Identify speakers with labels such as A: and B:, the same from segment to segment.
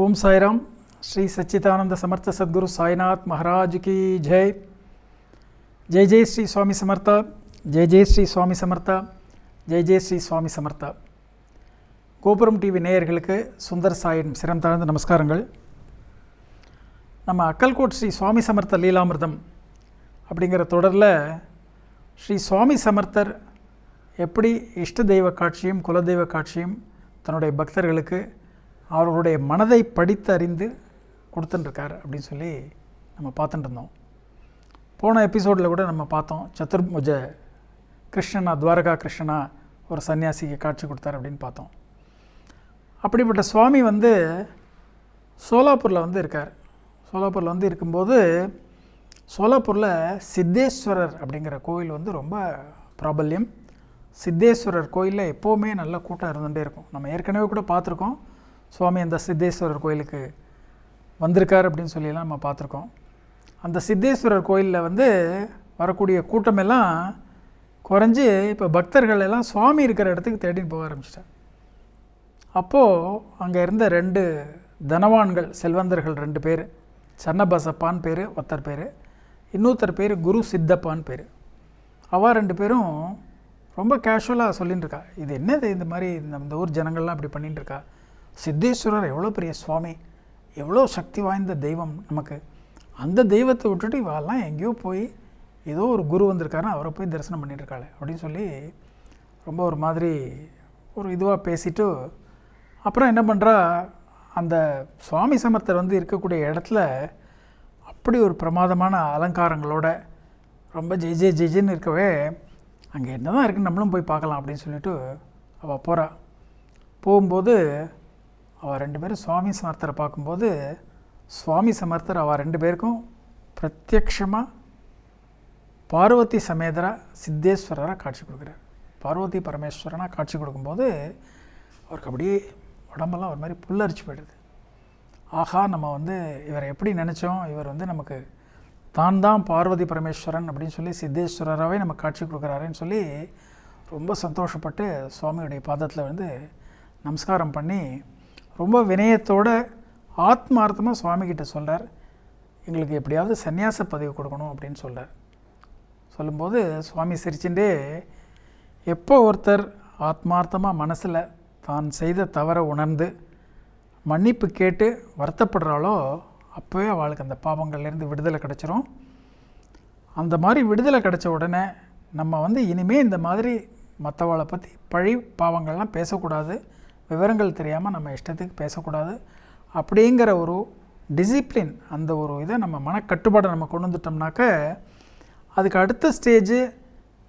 A: ஓம் சாய்ராம். ஸ்ரீ சச்சிதானந்த சமர்த்த சத்குரு சாய்நாத் மகாராஜ் கி ஜெய். ஜெய் ஜெய் ஸ்ரீ சுவாமி சமர்த்தா. ஜெய் ஜெய் ஸ்ரீ சுவாமி சமர்த்தா. ஜெய் ஜெய் ஸ்ரீ சுவாமி சமர்த்தா. கோபுரம் டிவி நேயர்களுக்கு சுந்தர் சாயின் சிரம் தாழ்ந்த நமஸ்காரங்கள். நம்ம அக்கல்கோட் ஸ்ரீ சுவாமி சமர்த்த லீலாமிர்தம் அப்படிங்கிற தொடரில் ஸ்ரீ சுவாமி சமர்த்தர் எப்படி இஷ்ட தெய்வ காட்சியும் குலதெய்வ காட்சியும் தன்னுடைய பக்தர்களுக்கு அவர்களுடைய மனதை படித்து அறிந்து கொடுத்துட்டுருக்கார் அப்படின்னு சொல்லி நம்ம பார்த்துட்டு இருந்தோம் போன எபிசோடில் கூட நம்ம பார்த்தோம் சதுர்புஜ கிருஷ்ணனா துவாரகா கிருஷ்ணனா ஒரு சன்னியாசிக்கு காட்சி கொடுத்தார் அப்படின்னு பார்த்தோம். அப்படிப்பட்ட சுவாமி வந்து சோலாப்பூரில் வந்து இருக்கார். சோலாப்பூரில் வந்து இருக்கும்போது சோலாப்பூரில் சித்தேஸ்வரர் அப்படிங்கிற கோயில் வந்து ரொம்ப பிராபல்யம். சித்தேஸ்வரர் கோயிலில் எப்போவுமே நல்ல கூட்டம் இருந்துகிட்டே இருக்கும். நம்ம ஏற்கனவே கூட பார்த்துருக்கோம். சுவாமி அந்த சித்தேஸ்வரர் கோயிலுக்கு வந்திருக்கார் அப்படின்னு சொல்லிலாம் நம்ம பார்த்துருக்கோம். அந்த சித்தேஸ்வரர் கோயிலில் வந்து வரக்கூடிய கூட்டமெல்லாம் குறைஞ்சி இப்போ பக்தர்கள் எல்லாம் சுவாமி இருக்கிற இடத்துக்கு தேடின்னு போக ஆரம்பிச்சிட்டார். அப்போது அங்கே இருந்த ரெண்டு தனவான்கள் செல்வந்தர்கள் ரெண்டு பேர் சன்னபசப்பான் பேர் ஒருத்தர் பேர் இன்னொருத்தர் பேர் குரு சித்தப்பான்னு பேர். அவள் ரெண்டு பேரும் ரொம்ப கேஷுவலாக சொல்லின்னு இருக்கா. இது என்னது இந்த மாதிரி இந்த ஊர் ஜனங்கள்லாம் அப்படி பண்ணிட்டு இருக்கா? சித்தேஸ்வரர் எவ்வளோ பெரிய சுவாமி எவ்வளோ சக்தி வாய்ந்த தெய்வம் நமக்கு. அந்த தெய்வத்தை விட்டுட்டு இவெல்லாம் எங்கேயோ போய் ஏதோ ஒரு குரு வந்திருக்காருன்னு அவரை போய் தரிசனம் பண்ணிட்டு அப்படின்னு சொல்லி ரொம்ப ஒரு மாதிரி ஒரு இதுவாக பேசிட்டு அப்புறம் என்ன பண்ணுறா அந்த சுவாமி சமர்த்தர் வந்து இருக்கக்கூடிய இடத்துல அப்படி ஒரு பிரமாதமான அலங்காரங்களோட ரொம்ப ஜெய் ஜெய் ஜெய்ஜின்னு இருக்கவே அங்கே என்ன தான் இருக்குன்னு நம்மளும் போய் பார்க்கலாம் அப்படின்னு சொல்லிட்டு அவள் போகிறாள் போகும்போது அவள் ரெண்டு பேரும் சுவாமி சமர்த்தரை பார்க்கும்போது சுவாமி சமர்த்தர் அவள் ரெண்டு பேருக்கும் பிரத்யக்ஷமாக பார்வதி சமேதரா சித்தேஸ்வரராக காட்சி கொடுக்குறார். பார்வதி பரமேஸ்வரனாக காட்சி கொடுக்கும்போது அவருக்கு அப்படியே உடம்பெல்லாம் ஒரு மாதிரி புல்லரிச்சு போயிடுது. ஆஹா நம்ம வந்து இவரை எப்படி நினச்சோம்? இவர் வந்து நமக்கு தான் தான் பார்வதி பரமேஸ்வரன் அப்படின்னு சொல்லி சித்தேஸ்வரராகவே நம்ம காட்சி கொடுக்குறாருன்னு சொல்லி ரொம்ப சந்தோஷப்பட்டு சுவாமியுடைய பாதத்தில் வந்து நமஸ்காரம் பண்ணி ரொம்ப வினயத்தோட ஆத்மார்த்தமாக சுவாமிகிட்ட சொல்கிறார் எங்களுக்கு எப்படியாவது சந்நியாச பதவி கொடுக்கணும் அப்படின்னு சொல்கிறார் சொல்லும்போது சுவாமி சிரிச்சுட்டே எப்போ ஒருத்தர் ஆத்மார்த்தமாக மனசில் தான் செய்த தவறை உணர்ந்து மன்னிப்பு கேட்டு வருத்தப்படுறாளோ அப்போவே அவளுக்கு அந்த பாவங்கள்லேருந்து விடுதலை கிடச்சிரும். அந்த மாதிரி விடுதலை கிடச்ச உடனே நம்ம வந்து இனிமேல் இந்த மாதிரி மற்றவளை பற்றி பழி பாவங்கள்லாம் பேசக்கூடாது. விவரங்கள் தெரியாமல் நம்ம இஷ்டத்துக்கு பேசக்கூடாது. அப்படிங்கிற ஒரு டிசிப்ளின் அந்த ஒரு இதை நம்ம மனக்கட்டுப்பாடை நம்ம கொண்டு வந்துட்டோம்னாக்க அதுக்கு அடுத்த ஸ்டேஜு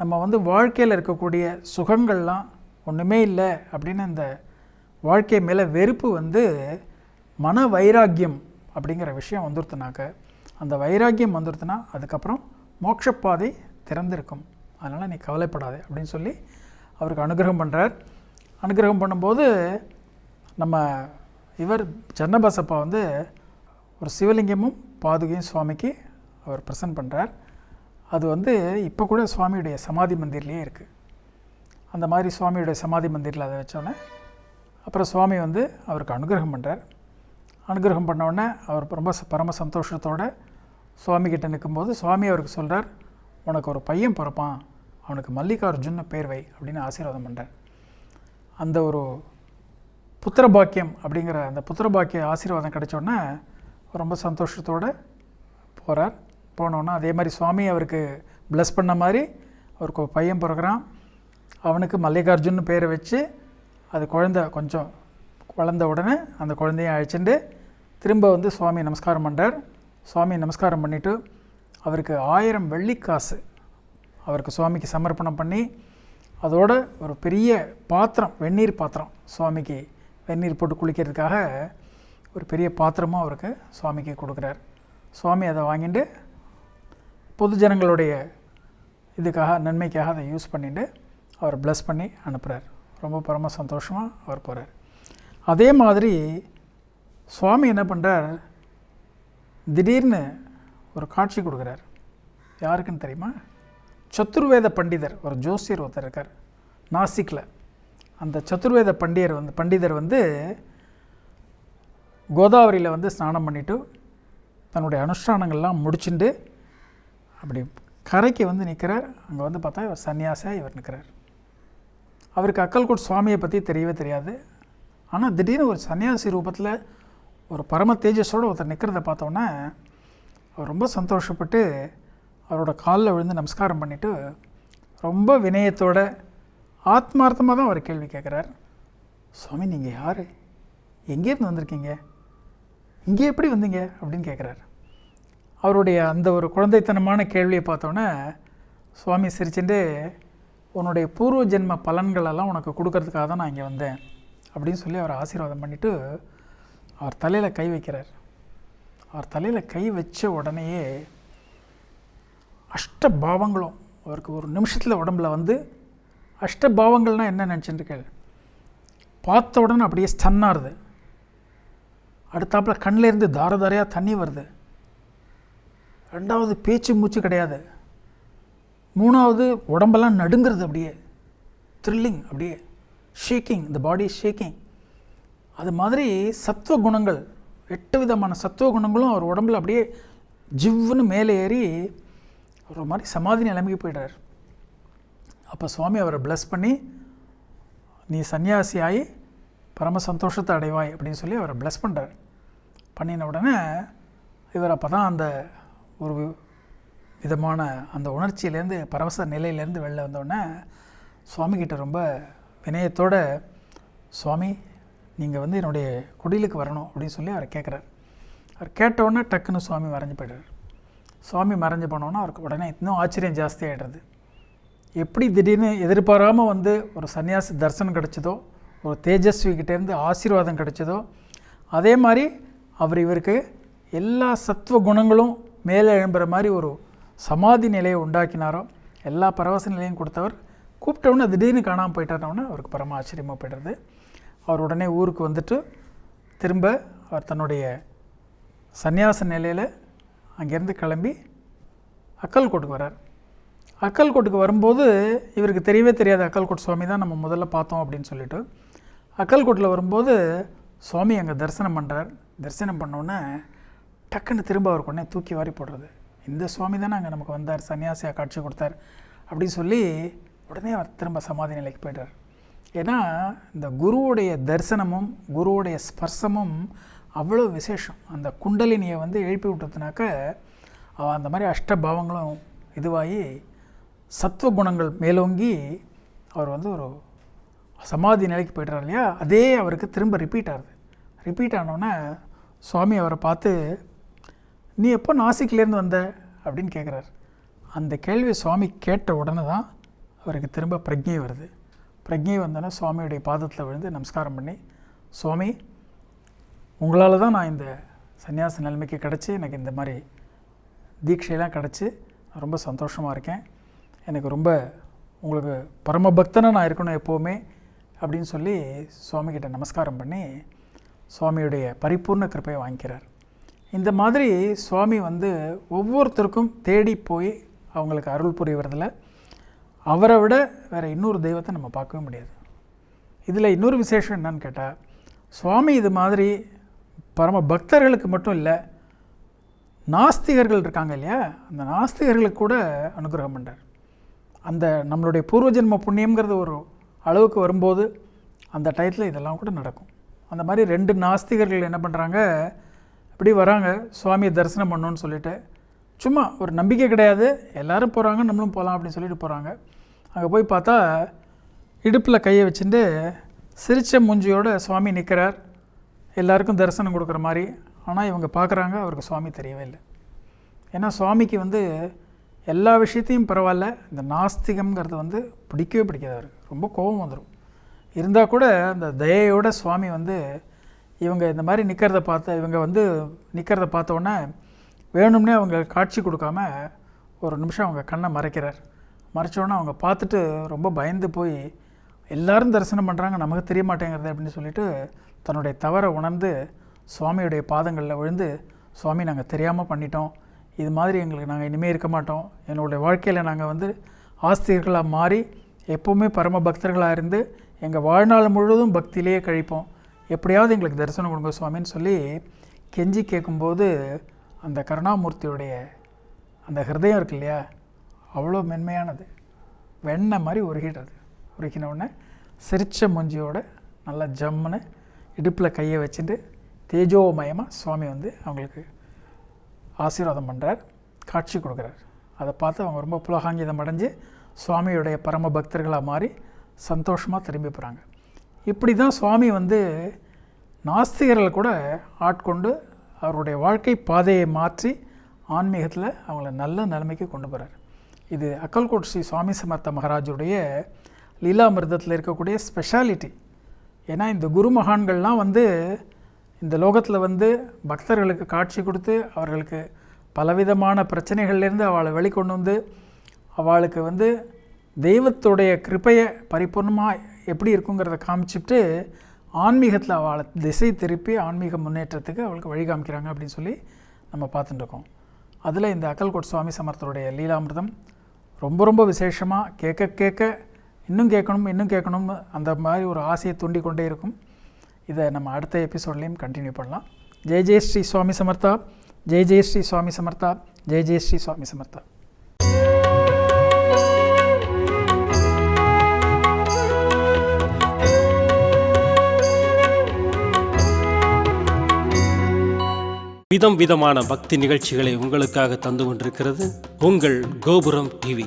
A: நம்ம வந்து வாழ்க்கையில் இருக்கக்கூடிய சுகங்கள்லாம் ஒன்றுமே இல்லை அப்படின்னு இந்த வாழ்க்கை மேலே வெறுப்பு வந்து மன வைராக்கியம் அப்படிங்கிற விஷயம் வந்துருத்துனாக்க அந்த வைராக்கியம் வந்துருத்துனா அதுக்கப்புறம் மோட்சப்பாதை திறந்திருக்கும். அதனால் நீ கவலைப்படாதே அப்படின்னு சொல்லி அவருக்கு அனுகிரகம் பண்ணுறார் அனுகிரகம் பண்ணும்போது நம்ம இவர் சென்னபசப்பா வந்து ஒரு சிவலிங்கமும் பாதுகையும் சுவாமிக்கு அவர் ப்ரெசன்ட் பண்ணுறார் அது வந்து இப்போ கூட சுவாமியுடைய சமாதி மந்திர்லேயே இருக்குது அந்த மாதிரி சுவாமியுடைய சமாதி மந்திரில் அதை வச்சோன்னே அப்புறம் சுவாமி வந்து அவருக்கு அனுகிரகம் பண்ணுறார் அனுகிரகம் பண்ணோடனே அவர் ரொம்ப ச- பரம சந்தோஷத்தோடு சுவாமிகிட்ட நிற்கும்போது சுவாமி அவருக்கு சொல்கிறார் உனக்கு ஒரு பையன் பிறப்பான். அவனுக்கு மல்லிகார்ஜுன்னு பேர் வை அப்படின்னு ஆசீர்வாதம் பண்ணுறார் அந்த ஒரு புத்திர பாக்கியம் அப்படிங்கிற அந்த புத்திர பாக்கிய ஆசீர்வாதம் கிடைச்ச உடனே ரொம்ப சந்தோஷத்தோடு போகிறார் போனோன்னா அதே மாதிரி சுவாமி அவருக்கு ப்ளஸ் பண்ண மாதிரி அவருக்கு ஒரு பையன் பிறகுறான் அவனுக்கு மல்லிகார்ஜுன்னு பேரை வச்சு அது குழந்த கொஞ்சம் வளர்ந்த உடனே அந்த குழந்தையும் அழைச்சிட்டு திரும்ப வந்து சுவாமி நமஸ்காரம் பண்ணுறார் சுவாமி நமஸ்காரம் பண்ணிவிட்டு அவருக்கு ஆயிரம் வெள்ளிக்காசு அவருக்கு சுவாமிக்கு சமர்ப்பணம் பண்ணி அதோட ஒரு பெரிய பாத்திரம் வெந்நீர் பாத்திரம் சுவாமிக்கு வெந்நீர் போட்டு குளிக்கிறதுக்காக ஒரு பெரிய பாத்திரமும் அவருக்கு சுவாமிக்கு கொடுக்குறார். சுவாமி அதை வாங்கிட்டு பொது ஜனங்களுடைய இதுக்காக நன்மைக்காக அதை யூஸ் பண்ணிட்டு அவர் ப்ளஸ் பண்ணி அனுப்புகிறார் ரொம்ப பரம சந்தோஷமாக அவர் போகிறார் அதே மாதிரி சுவாமி என்ன பண்ணுறார் திடீர்னு ஒரு காட்சி கொடுக்குறார். யாருக்குன்னு தெரியுமா? சத்துர்வேத பண்டிதர் ஒரு ஜோசியர் ஒருத்தர் இருக்கார் நாசிக்கில் அந்த சத்துர்வேத பண்டியர் வந்து பண்டிதர் வந்து கோதாவரியில் வந்து ஸ்நானம் பண்ணிவிட்டு தன்னுடைய அனுஷ்டானங்கள்லாம் முடிச்சுட்டு அப்படி கரைக்கு வந்து நிற்கிறார் அங்கே வந்து பார்த்தா இவர் சன்னியாசியாக இவர் நிற்கிறார் அவருக்கு அக்கல்கோட் சுவாமியை பற்றி தெரியவே தெரியாது. ஆனால் திடீர்னு ஒரு சன்னியாசி ரூபத்தில் ஒரு பரம தேஜஸோடு ஒருத்தர் நிற்கிறத பார்த்தோன்னே அவர் ரொம்ப சந்தோஷப்பட்டு அவரோட காலில் விழுந்து நமஸ்காரம் பண்ணிவிட்டு ரொம்ப வினயத்தோட ஆத்மார்த்தமாக தான் அவர் கேள்வி கேட்குறார் சுவாமி நீங்கள் யார்? எங்கேருந்து வந்திருக்கீங்க? இங்கே எப்படி வந்தீங்க? அப்படின்னு கேட்குறாரு அவருடைய அந்த ஒரு குழந்தைத்தனமான கேள்வியை பார்த்தோன்னே சுவாமி சிரிச்சுட்டு உன்னுடைய பூர்வ ஜென்ம பலன்களெல்லாம் உனக்கு கொடுக்கறதுக்காக தான் நான் இங்கே வந்தேன் அப்படின்னு சொல்லி அவர் ஆசீர்வாதம் பண்ணிவிட்டு அவர் தலையில் கை வைக்கிறார். அவர் தலையில் கை வச்ச உடனேயே அஷ்டபாவங்களும் அவருக்கு ஒரு நிமிஷத்தில் உடம்புல வந்து அஷ்டபாவங்கள்னால் என்ன நினச்சிட்டு கேள். பார்த்த உடனே அப்படியே ஸ்டன்னாருது அடுத்தாப்பில் கண்ணிலேருந்து தார தாரையாக தண்ணி வருது. ரெண்டாவது பேச்சு மூச்சு கிடையாது. மூணாவது உடம்பெல்லாம் நடுங்கிறது அப்படியே த்ரில்லிங் அப்படியே ஷேக்கிங் இந்த பாடி ஷேக்கிங் அது மாதிரி சத்துவ குணங்கள் எட்டு விதமான சத்துவ குணங்களும் அவர் உடம்புல அப்படியே ஜிவ்வுன்னு மேலே ஏறி ஒரு மாதிரி சமாதி நிலைமைக்கு போயிடுறார். அப்போ சுவாமி அவரை ப்ளஸ் பண்ணி நீ சன்னியாசி ஆகி பரம சந்தோஷத்தை அடைவாய் அப்படின்னு சொல்லி அவரை ப்ளஸ் பண்ணுறார் பண்ணின உடனே இவர் அப்போ தான் அந்த ஒரு விதமான அந்த உணர்ச்சியிலேருந்து பரவச நிலையிலேருந்து வெளில வந்தோடனே சுவாமிகிட்ட ரொம்ப வினயத்தோட சுவாமி நீங்கள் வந்து என்னுடைய குடிலுக்கு வரணும் அப்படின்னு சொல்லி அவர் கேட்குறார் அவர் கேட்டவுடனே டக்குன்னு சுவாமி வரைஞ்சி போய்டுறார். சுவாமி மறைஞ்சு போனோன்னா அவருக்கு உடனே இன்னும் ஆச்சரியம் ஜாஸ்தி ஆகிடுறது எப்படி திடீர்னு எதிர்பாராமல் வந்து ஒரு சன்னியாசி தரிசனம் கிடச்சதோ ஒரு தேஜஸ்வி கிட்டேருந்து ஆசீர்வாதம் கிடச்சதோ அதே மாதிரி அவர் இவருக்கு எல்லா சத்துவ குணங்களும் மேலே எழும்புற மாதிரி ஒரு சமாதி நிலையை உண்டாக்கினாரோ எல்லா பரவச நிலையும் கொடுத்தவர் கூப்பிட்டவுடனே திடீர்னு காணாமல் போயிட்டார்னவுடனே அவருக்கு பரம ஆச்சரியமாக போய்டுறது. அவர் உடனே ஊருக்கு வந்துட்டு திரும்ப அவர் தன்னுடைய சந்நியாச நிலையில் அங்கேருந்து கிளம்பி அக்கல்கோட்டுக்கு வரார் அக்கல்கோட்டுக்கு வரும்போது இவருக்கு தெரியவே தெரியாது அக்கல்கோட் சுவாமி தான் நம்ம முதல்ல பார்த்தோம் அப்படின்னு சொல்லிட்டு அக்கல்கோட்டில் வரும்போது சுவாமி அங்கே தரிசனம் பண்ணுறார் தரிசனம் பண்ணோன்னே டக்குன்னு திரும்ப அவர் கொண்டே தூக்கி வாரி போடுறது. இந்த சுவாமி தானே அங்கே நமக்கு வந்தார் சன்னியாசியாக காட்சி கொடுத்தார் அப்படின்னு சொல்லி உடனே அவர் திரும்ப சமாதி நிலைக்கு போய்ட்டார் ஏன்னா இந்த குருவுடைய தரிசனமும் குருவுடைய ஸ்பர்சமும் அவ்வளோ விசேஷம். அந்த குண்டலினியை வந்து எழுப்பி விட்டதுனாக்க அவள் அந்த மாதிரி அஷ்டபாவங்களும் இதுவாகி சத்துவ குணங்கள் மேலோங்கி அவர் வந்து ஒரு சமாதி நிலைக்கு போய்ட்டார் இல்லையா? அதே அவருக்கு திரும்ப ரிப்பீட் ஆகுது. ரிப்பீட் ஆனோடனே சுவாமி அவரை பார்த்து நீ எப்போ நாசிக்லேருந்து வந்த? அப்படின்னு கேட்குறாரு அந்த கேள்வி சுவாமி கேட்ட உடனே தான் அவருக்கு திரும்ப பிரஜை வருது. பிரஜை வந்தோடனே சுவாமியுடைய பாதத்தில் விழுந்து நமஸ்காரம் பண்ணி சுவாமி உங்களால் தான் நான் இந்த சன்னியாச நிலைமைக்கு கிடச்சி எனக்கு இந்த மாதிரி தீட்சையெல்லாம் கிடச்சி ரொம்ப சந்தோஷமாக இருக்கேன். எனக்கு ரொம்ப உங்களுக்கு பரம பக்தனாக நான் இருக்கணும் எப்போவுமே அப்படின்னு சொல்லி சுவாமிகிட்ட நமஸ்காரம் பண்ணி சுவாமியுடைய பரிபூர்ண கிருப்பையை வாங்கிக்கிறார். இந்த மாதிரி சுவாமி வந்து ஒவ்வொருத்தருக்கும் தேடி போய் அவங்களுக்கு அருள் புரிவதில் அவரை விட வேறு இன்னொரு தெய்வத்தை நம்ம பார்க்கவே முடியாது. இதில் இன்னொரு விசேஷம் என்னன்னு கேட்டால் சுவாமி இது மாதிரி பரம பக்தர்களுக்கு மட்டும் இல்லை நாஸ்திகர்கள் இருக்காங்க இல்லையா? அந்த நாஸ்திகர்களுக்கு கூட அனுகிரகம் பண்ணுறார் அந்த நம்மளுடைய பூர்வஜென்ம புண்ணியங்கிறது ஒரு அளவுக்கு வரும்போது அந்த டயத்தில் இதெல்லாம் கூட நடக்கும். அந்த மாதிரி ரெண்டு நாஸ்திகர்கள் என்ன பண்ணுறாங்க இப்படி வராங்க சுவாமியை தரிசனம் பண்ணணும்னு சொல்லிட்டு. சும்மா ஒரு நம்பிக்கை கிடையாது. எல்லோரும் போகிறாங்க நம்மளும் போகலாம் அப்படின்னு சொல்லிட்டு போகிறாங்க அங்கே போய் பார்த்தா இடுப்பில் கையை வச்சுட்டு சிரிச்ச மூஞ்சியோட சுவாமி நிற்கிறார் எல்லாருக்கும் தரிசனம் கொடுக்குற மாதிரி. ஆனால் இவங்க பார்க்குறாங்க அவருக்கு சுவாமி தெரியவே இல்லை. ஏன்னா சுவாமிக்கு வந்து எல்லா விஷயத்தையும் பரவாயில்ல. இந்த நாஸ்திகம்ங்கிறது வந்து பிடிக்கவே பிடிக்காது அவருக்கு. ரொம்ப கோபம் வந்துடும் இருந்தால் கூட அந்த தயையோட சுவாமி வந்து இவங்க இந்த மாதிரி நிற்கிறத பார்த்த இவங்க வந்து நிற்கிறத பார்த்தோன்னே வேணும்னே அவங்க காட்சி கொடுக்காம ஒரு நிமிஷம் அவங்க கண்ணை மறைக்கிறார். மறைச்சோன்னே அவங்க பார்த்துட்டு ரொம்ப பயந்து போய் எல்லாரும் தரிசனம் பண்ணுறாங்க நமக்கு தெரிய மாட்டேங்கிறது அப்படின்னு சொல்லிட்டு தன்னுடைய தவறை உணர்ந்து சுவாமியுடைய பாதங்களில் விழுந்து சுவாமி நாங்கள் தெரியாமல் பண்ணிட்டோம். இது மாதிரி எங்களுக்கு நாங்கள் இனிமேல் இருக்க மாட்டோம். என்னுடைய வாழ்க்கையில் நாங்கள் வந்து ஆஸ்திரியர்களாக மாறி எப்போவுமே பரம பக்தர்களாக இருந்து எங்கள் வாழ்நாள் முழுவதும் பக்தியிலேயே கழிப்போம். எப்படியாவது எங்களுக்கு தரிசனம் கொடுங்க சுவாமின்னு சொல்லி கெஞ்சி கேட்கும்போது அந்த கருணாமூர்த்தியுடைய அந்த ஹிருதயம் இருக்கு இல்லையா? அவ்வளோ மென்மையானது. வெண்ணெய் மாதிரி உருகிடுறது. உருகின உடனே சிரிச்ச மூஞ்சியோட நல்லா ஜம்முன்னு இடுப்பில் கையை வச்சுட்டு தேஜோமயமாக சுவாமி வந்து அவங்களுக்கு ஆசீர்வாதம் பண்ணுறார் காட்சி கொடுக்குறார். அதை பார்த்து அவங்க ரொம்ப புலகாங்கிதம் அடைஞ்சு சுவாமியுடைய பரம பக்தர்களாக மாறி சந்தோஷமாக திரும்பி போகிறாங்க இப்படி தான் சுவாமி வந்து நாஸ்திகர்களை கூட ஆட்கொண்டு அவருடைய வாழ்க்கை பாதையை மாற்றி ஆன்மீகத்தில் அவங்கள நல்ல நிலைமைக்கு கொண்டு போகிறார் இது அக்கல்கோட் ஸ்ரீ சுவாமி சமர்த்த மகாராஜுடைய லீலாமிர்தத்தில் இருக்கக்கூடிய ஸ்பெஷாலிட்டி ஏன்னா இந்த குரு மகான்கள்லாம் வந்து இந்த லோகத்தில் வந்து பக்தர்களுக்கு காட்சி கொடுத்து அவர்களுக்கு பலவிதமான பிரச்சனைகள்லேருந்து அவளை வெளிக்கொண்டு வந்து அவளுக்கு வந்து தெய்வத்துடைய கிருப்பையை பரிபூர்ணமாக எப்படி இருக்குங்கிறத காமிச்சிட்டு ஆன்மீகத்தில் அவளை திசை திருப்பி ஆன்மீக முன்னேற்றத்துக்கு அவளுக்கு வழி காமிக்கிறாங்க அப்படின்னு சொல்லி நம்ம பார்த்துட்டு இருக்கோம். அதில் இந்த அக்கல்கோட் சுவாமி சமர்த்தருடைய லீலாமிர்தம் ரொம்ப ரொம்ப விசேஷமாக கேட்க கேட்க இன்னும் கேட்கணும் இன்னும் கேட்கணும் அந்த மாதிரி ஒரு ஆசையை தூண்டிக்கொண்டே இருக்கும். இதை நம்ம அடுத்த எபிசோட்லேயும் கண்டினியூ பண்ணலாம். ஜெய் ஜெய் ஸ்ரீ சுவாமி சமர்த்தா ஜெய் ஜெய் ஸ்ரீ சுவாமி சமர்த்தா ஜெய் ஜெய் ஸ்ரீ சுவாமி சமர்த்தா.
B: விதம் விதமான பக்தி நிகழ்ச்சிகளை உங்களுக்காக தந்து கொண்டிருக்கிறது உங்கள் கோபுரம் டிவி.